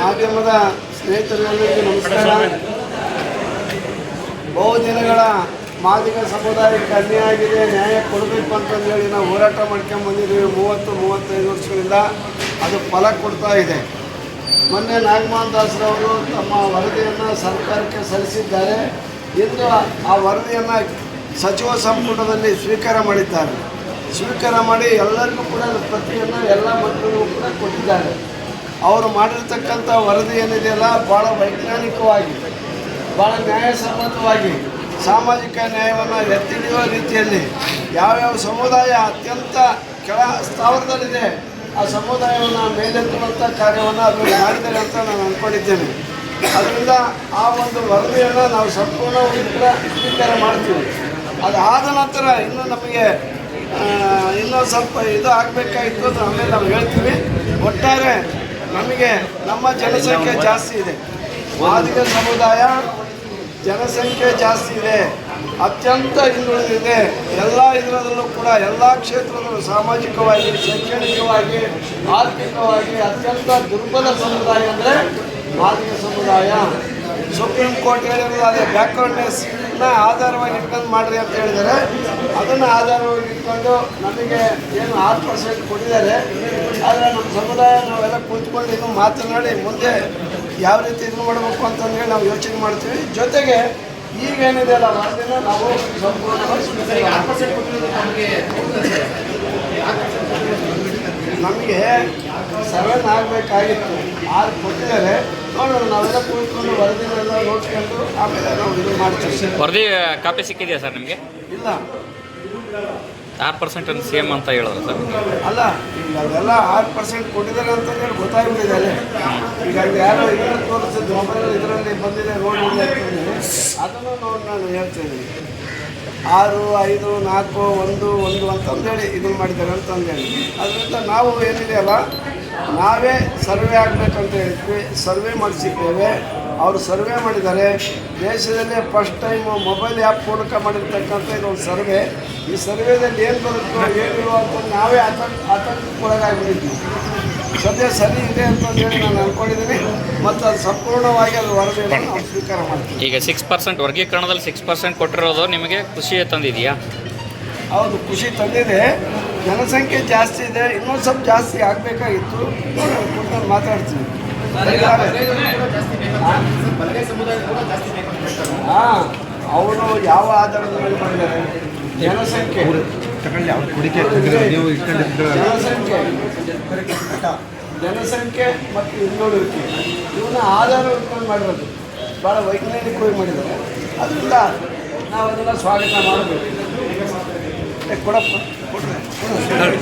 ಮಾಧ್ಯಮದ ಸ್ನೇಹಿತರೆಲ್ಲರಿಗೂ ನಮಸ್ಕಾರ. ಬಹುದಿನಗಳ ಮಾದಿಗ ಸಮುದಾಯಕ್ಕೆ ಅನ್ಯಾಯ ಆಗಿದೆ ನ್ಯಾಯ ಕೊಡಬೇಕು ಅಂತಂದೇಳಿ ನಾವು ಹೋರಾಟ ಮಾಡ್ಕೊಂಡು ಬಂದಿದ್ದೀವಿ ಮೂವತ್ತು, ಮೂವತ್ತೈದು ವರ್ಷಗಳಿಂದ. ಅದು ಫಲ ಕೊಡ್ತಾ ಇದೆ. ಮೊನ್ನೆ ನಾಗಮೋಹನ್ ದಾಸರವರು ತಮ್ಮ ವರದಿಯನ್ನು ಸರ್ಕಾರಕ್ಕೆ ಸಲ್ಲಿಸಿದ್ದಾರೆ. ಇಂದು ಆ ವರದಿಯನ್ನು ಸಚಿವ ಸಂಪುಟದಲ್ಲಿ ಸ್ವೀಕಾರ ಮಾಡಿದ್ದಾರೆ. ಸ್ವೀಕಾರ ಮಾಡಿ ಎಲ್ಲರಿಗೂ ಕೂಡ ಪ್ರತಿಯನ್ನು ಎಲ್ಲ ಮಕ್ಕಳಿಗೂ ಕೂಡ ಕೊಟ್ಟಿದ್ದಾರೆ. ಅವರು ಮಾಡಿರ್ತಕ್ಕಂಥ ವರದಿ ಏನಿದೆಯಲ್ಲ ಭಾಳ ವೈಜ್ಞಾನಿಕವಾಗಿ ಭಾಳ ನ್ಯಾಯಸಮ್ಮತವಾಗಿ, ಸಾಮಾಜಿಕ ನ್ಯಾಯವನ್ನು ಎತ್ತಿ ಹಿಡಿಯುವ ರೀತಿಯಲ್ಲಿ ಯಾವ್ಯಾವ ಸಮುದಾಯ ಅತ್ಯಂತ ಕೆಳ ಸ್ಥಾವರದಲ್ಲಿದೆ, ಆ ಸಮುದಾಯವನ್ನು ಮೇಲೆತ್ತುವಂಥ ಕಾರ್ಯವನ್ನು ಅದು ಮಾಡಿದ್ದಾರೆ ಅಂತ ನಾನು ಅಂದ್ಕೊಂಡಿದ್ದೇನೆ ಅದರಿಂದ ಆ ಒಂದು ವರದಿಯನ್ನು ನಾವು ಸಂಪೂರ್ಣವಾಗಿ ಕೂಡ ಸ್ವೀಕಾರ ಮಾಡ್ತೀವಿ. ಅದಾದ ನಂತರ ಇನ್ನು ನಮಗೆ ಇನ್ನೊಂದು ಇನ್ನೂ ಸ್ವಲ್ಪ ಇದು ಆಗಬೇಕಾಗಿತ್ತು ಅಂತ ಆಮೇಲೆ ನಾವು ಹೇಳ್ತೀವಿ. ಒಟ್ಟಾರೆ ನಮಗೆ ನಮ್ಮ ಜನಸಂಖ್ಯೆ ಜಾಸ್ತಿ ಇದೆ. ಮಾದಿಗ ಸಮುದಾಯ ಜನಸಂಖ್ಯೆ ಜಾಸ್ತಿ ಇದೆ. ಅತ್ಯಂತ ಹಿಂದುಳಿದಿದೆ. ಎಲ್ಲ ಇದರಲ್ಲೂ ಕೂಡ ಎಲ್ಲ ಕ್ಷೇತ್ರದಲ್ಲೂ ಸಾಮಾಜಿಕವಾಗಿ, ಶೈಕ್ಷಣಿಕವಾಗಿ, ಆರ್ಥಿಕವಾಗಿ ಅತ್ಯಂತ ದುರ್ಬಲ ಸಮುದಾಯ ಅಂದರೆ ಮಾದಿಗ ಸಮುದಾಯ. ಸುಪ್ರೀಂ ಕೋರ್ಟ್ ಹೇಳಿರೋದು ಅದೇ ಬ್ಯಾಕ್ವರ್ಡ್ನೆಸ್ನ ಆಧಾರವಾಗಿ ಇಟ್ಕೊಂಡು ಮಾಡಿರಿ ಅಂತ ಹೇಳಿದ್ದಾರೆ. ಅದನ್ನು ಆಧಾರವಾಗಿ ಇಟ್ಕೊಂಡು ನಮಗೆ ಏನು ಆರು ಪರ್ಸೆಂಟ್ ಕೊಟ್ಟಿದ್ದಾರೆ ಆದರೆ ನಮ್ಮ ಸಮುದಾಯ ನಾವೆಲ್ಲ ಕೂತ್ಕೊಂಡು ಇನ್ನು ಮಾತನಾಡಿ ಮುಂದೆ ಯಾವ ರೀತಿ ಇದು ಮಾಡಬೇಕು ಅಂತಂದರೆ ನಾವು ಯೋಚನೆ ಮಾಡ್ತೀವಿ. ಜೊತೆಗೆ ಈಗೇನಿದೆ ಅಲ್ಲ ವರದಿನ ನಾವು ನಮಗೆ ಸೆವೆನ್ ಆಗಬೇಕಾಗಿತ್ತು ಆರು ಕೊಟ್ಟಿದ್ದಾರೆ. ನೋಡೋಣ ನಾವೆಲ್ಲ ಕೂತ್ಕೊಂಡು ವರದಿನೆಲ್ಲ ನೋಡ್ಕೊಂಡು ಆಮೇಲೆ ನಾವು ಇದು ಮಾಡ್ತೀವಿ. ವರದಿ ಕಾಪಿ ಸಿಕ್ಕಿದೆಯಾ ಸರ್ ನಿಮಗೆ? ಇಲ್ಲ. ಆರು ಪರ್ಸೆಂಟ್ ಅಂತ ಸೇಮ್ ಅಂತ ಹೇಳಿದ್ರು ಸರ್. ಅಲ್ಲ, ಈಗ ಅದೆಲ್ಲ ಆರು ಪರ್ಸೆಂಟ್ ಕೊಟ್ಟಿದ್ದಾರೆ ಅಂತಂದೇಳಿ ಗೊತ್ತಾಗ್ಬಿಟ್ಟಿದೆ ಅಲ್ಲೇ. ಈಗ ಯಾರೋ ಇದನ್ನು ತೋರಿಸಿದ್ದು, ಮೊಬೈಲ್ ಇದರಲ್ಲಿ ಬಂದಿದೆ ಅಂತಂದ್ರೆ ಅದನ್ನು ನೋಡಿ ನಾನು ಹೇಳ್ತೀನಿ ಆರು, ಐದು, ನಾಲ್ಕು, ಒಂದು ಒಂದು ಅಂತಂದೇಳಿ ಇದನ್ನು ಮಾಡಿದ್ದಾರೆ ಅಂತಂದೇಳಿ. ಅದರಿಂದ ನಾವು ಏನಿದೆ ಅಲ್ಲ, ನಾವೇ ಸರ್ವೆ ಆಗಬೇಕಂತ ಹೇಳಿದ್ವಿ ಸರ್ವೆ ಮಾಡಿಸಿದ್ದೇವೆ. ಅವರು ಸರ್ವೆ ಮಾಡಿದ್ದಾರೆ. ದೇಶದಲ್ಲೇ ಫಸ್ಟ್ ಟೈಮ್ ಮೊಬೈಲ್ ಆ್ಯಪ್ ಮೂಲಕ ಮಾಡಿರ್ತಕ್ಕಂಥ ಇದೊಂದು ಸರ್ವೆ. ಈ ಸರ್ವೆದಲ್ಲಿ ಏನು ಬರುತ್ತೋ ಏನಿಲ್ಲ ಅಂತ ನಾವೇ ಆತಂಕ ಆತಂಕಕ್ಕೊಳಗಾಗ್ಬಿಟ್ಟಿದ್ವಿ. ಸದ್ಯ ಸರಿ ಇದೆ ಅಂತಂದೇಳಿ ನಾನು ಅಂದ್ಕೊಂಡಿದ್ದೀನಿ ಮತ್ತು ಅದು ಸಂಪೂರ್ಣವಾಗಿ ಅದು ವರದಿಯನ್ನು ಸ್ವೀಕಾರ ಮಾಡ್ತೀವಿ. ಈಗ ಸಿಕ್ಸ್ ಪರ್ಸೆಂಟ್ ವರ್ಗೀಕರಣದಲ್ಲಿ ಸಿಕ್ಸ್ ಪರ್ಸೆಂಟ್ ಕೊಟ್ಟಿರೋದು ನಿಮಗೆ ಖುಷಿ ತಂದಿದೆಯಾ? ಹೌದು ಖುಷಿ ತಂದಿದೆ. ಜನಸಂಖ್ಯೆ ಜಾಸ್ತಿ ಇದೆ. ಇನ್ನೊಂದು ಸ್ವಲ್ಪ ಜಾಸ್ತಿ ಆಗಬೇಕಾಗಿತ್ತು. ಮಾತಾಡ್ತೀನಿ. ಮಾತಾಡ್ತೀವಿ ಹಾಂ ಅವರು ಯಾವ ಆಧಾರದ ಮೇಲೆ ಮಾಡಿದ್ದಾರೆ ಜನಸಂಖ್ಯೆ ಜನಸಂಖ್ಯೆ. ಜನಸಂಖ್ಯೆ ಮತ್ತು ಹಿಂದುಳಿಕೆ ಇವನ್ನ ಆಧಾರ ಇಟ್ಕೊಂಡು ಮಾಡಿರೋದು. ಭಾಳ ವೈಜ್ಞಾನಿಕವಾಗಿ ಮಾಡಿದ್ದಾರೆ. ಅದರಿಂದ ನಾವು ಅದನ್ನು ಸ್ವಾಗತ ಮಾಡಬೇಕು. ಕೊಡಪ್ಪ.